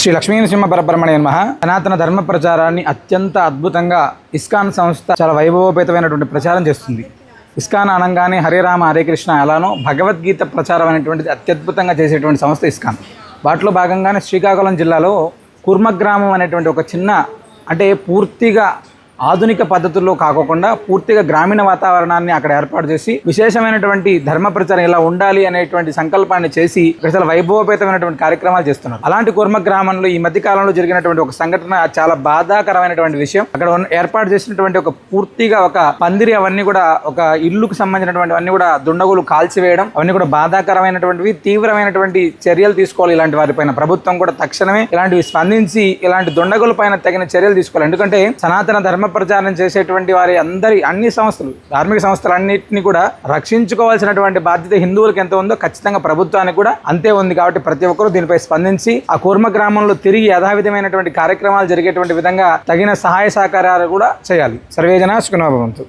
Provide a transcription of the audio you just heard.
శ్రీ లక్ష్మీనరసింహ పరబ్రహ్మణ్య నమ. సనాతన ధర్మ ప్రచారాన్ని అత్యంత అద్భుతంగా ఇస్కాన్ సంస్థ చాలా వైభవోపేతమైనటువంటి ప్రచారం చేస్తుంది. ఇస్కాన్ అనగానే హరే రామ హరే కృష్ణ ఎలానో భగవద్గీత ప్రచారం అనేటువంటిది అత్యద్భుతంగా చేసేటువంటి సంస్థ ఇస్కాన్. వాటిలో భాగంగానే శ్రీకాకుళం జిల్లాలో కుర్మగ్రామం అనేటువంటి ఒక చిన్న అంటే పూర్తిగా ఆధునిక పద్ధతుల్లో కాకోకుండా పూర్తిగా గ్రామీణ వాతావరణాన్ని అక్కడ ఏర్పాటు చేసి విశేషమైనటువంటి ధర్మ ప్రచారం ఇలా ఉండాలి అనేటువంటి సంకల్పాన్ని చేసి ప్రజల వైభవపేతమైనటువంటి కార్యక్రమాలు చేస్తున్నారు. అలాంటి కుర్మ గ్రామంలో ఈ మధ్య కాలంలో జరిగినటువంటి ఒక సంఘటన చాలా బాధాకరమైనటువంటి విషయం. అక్కడ ఉన్న- ఏర్పాటు చేసినటువంటి ఒక పూర్తిగా ఒక పందిరి అవన్నీ కూడా ఒక ఇల్లుకు సంబంధించినటువంటి అన్ని కూడా దుండగులు కాల్చివేయడం అవన్నీ కూడా బాధాకరమైనటువంటివి తీవ్రమైనటువంటి చర్యలు తీసుకోవాలి ఇలాంటి వారిపైన. ప్రభుత్వం కూడా తక్షణమే ఇలాంటివి స్పందించి ఇలాంటి దుండగుల పైన తగిన చర్యలు తీసుకోవాలి. ఎందుకంటే సనాతన ధర్మ ప్రచారం చేసేటువంటి వారి అందరి అన్ని సంస్థలు ధార్మిక సంస్థలు అన్నింటినీ కూడా రక్షించుకోవాల్సినటువంటి బాధ్యత హిందువులకు ఎంత ఉందో ఖచ్చితంగా ప్రభుత్వానికి కూడా అంతే ఉంది కాబట్టి ప్రతి ఒక్కరూ దీనిపై స్పందించి ఆ కూర్మ గ్రామంలో తిరిగి యథావిధమైనటువంటి కార్యక్రమాలు జరిగేటువంటి విధంగా తగిన సహాయ సహకారాలు కూడా చేయాలి. సర్వేజన సుఖనాభవంతు